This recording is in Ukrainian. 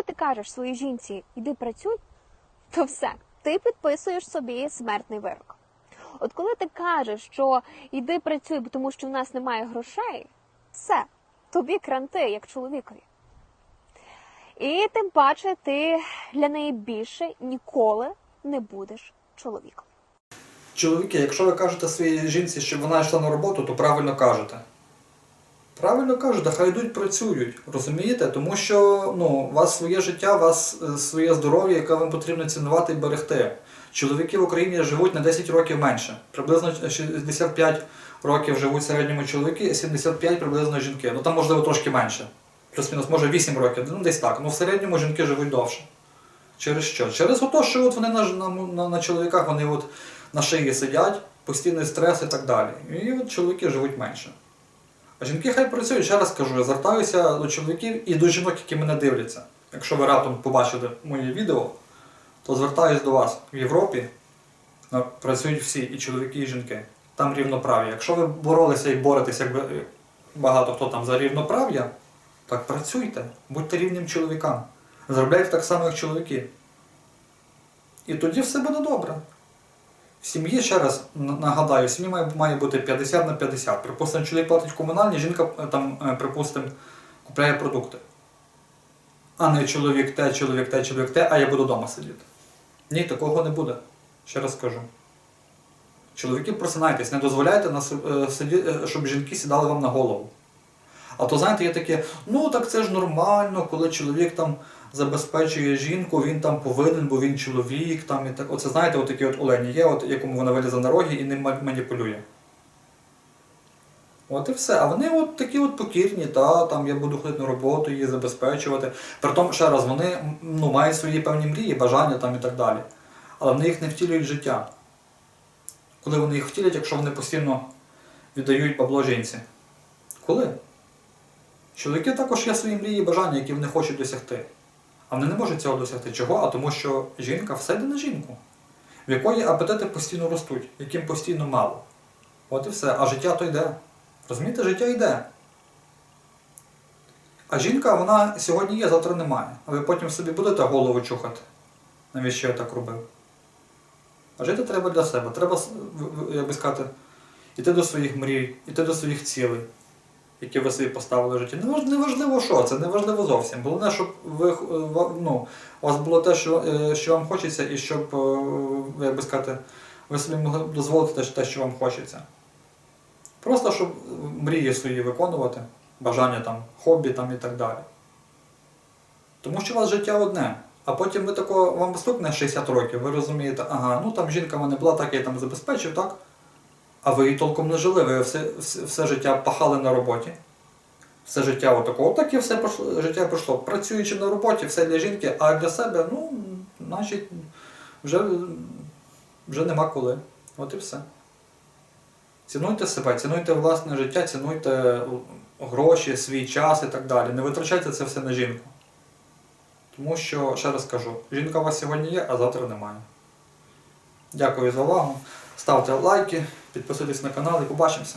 Коли ти кажеш своїй жінці іди працюй, то все, ти підписуєш собі смертний вирок. От коли ти кажеш, що іди працюй, тому що в нас немає грошей, все, тобі кранти, як чоловікові. І тим паче ти для неї більше ніколи не будеш чоловіком. Чоловіки, якщо ви кажете своїй жінці, щоб вона йшла на роботу, то правильно кажете. Правильно кажете, хай йдуть працюють, розумієте? Тому що ну, у вас своє життя, у вас е, своє здоров'я, яке вам потрібно цінувати і берегти. Чоловіки в Україні живуть на 10 років менше. Приблизно 65 років живуть в середньому чоловіки, 75 приблизно жінки. Ну там можливо трошки менше. Плюс-мінус, може 8 років, ну десь так. Ну в середньому жінки живуть довше. Через що? Через те, що от вони на, на, на, на чоловіках вони от на шиї сидять, постійний стрес і так далі. І от чоловіки живуть менше. А жінки хай працюють, ще раз кажу, я звертаюся до чоловіків і до жінок, які мене дивляться. Якщо ви раптом побачили моє відео, то звертаюсь до вас. В Європі працюють всі, і чоловіки, і жінки. Там рівноправ'я. Якщо ви боролися і боретеся, якби е, багато хто там за рівноправ'я, так працюйте, будьте рівним чоловікам. Заробляйте так само, як чоловіки. І тоді все буде добре. В сім'ї, ще раз нагадаю, в сім'ї має, має бути 50 на 50. Припустимо, чоловік платить комунальні, жінка е, там, е, припустимо, купляє продукти. А не чоловік те, чоловік те, чоловік те, а я буду вдома сидіти. Ні, такого не буде. Ще раз кажу. Чоловіки, просинайтесь, не дозволяйте е, щоб жінки сідали вам на голову. А то, знаєте, є таке, ну так це ж нормально, коли чоловік там забезпечує жінку, він там повинен, бо він чоловік. Там, і так. Оце знаєте, от такі от олені є, от, якому вона вилізе на роги і ним маніпулює. От і все. А вони от такі от покірні, та, там я буду ходити на роботу, її забезпечувати. Притом, ще раз, вони ну, мають свої певні мрії, бажання там і так далі. Але вони їх не втілюють в життя. Коли вони їх втілять, якщо вони постійно віддають бабло жінці? Коли? Чоловіки також є свої мрії і бажання, які вони хочуть досягти. А вони не можуть цього досягти. Чого? А тому що жінка все йде на жінку, в якої апетити постійно ростуть, яким постійно мало. От і все. А життя то йде. Розумієте, життя йде. А жінка, вона сьогодні є, завтра немає. А ви потім собі будете голову чухати. Навіщо я так робив? А жити треба для себе. Треба, як би сказати, іти до своїх мрій, іти до своїх цілей які ви собі поставили в житті. Неваж- Неважливо що, це неважливо зовсім. Головне, щоб ви, е, ну, у вас було те, що, е, що вам хочеться, і щоб, е, як би сказати, ви собі могли дозволити те, що вам хочеться. Просто щоб мрії свої виконувати, бажання там, хобі там і так далі. Тому що у вас життя одне. А потім ви тако, вам стукне 60 років, ви розумієте, ага, ну там жінка в мене була, так я там забезпечив, так? А ви її толком не жили, ви все, все, все життя пахали на роботі. Все життя отако. Отак і все пройшло, життя пройшло. Працюючи на роботі, все для жінки, а для себе, ну, значить, вже, вже нема коли. От і все. Цінуйте себе, цінуйте власне життя, цінуйте гроші, свій час і так далі. Не витрачайте це все на жінку. Тому що, ще раз кажу, жінка у вас сьогодні є, а завтра немає. Дякую за увагу. Ставте лайки, підписуйтесь на канал і побачимося.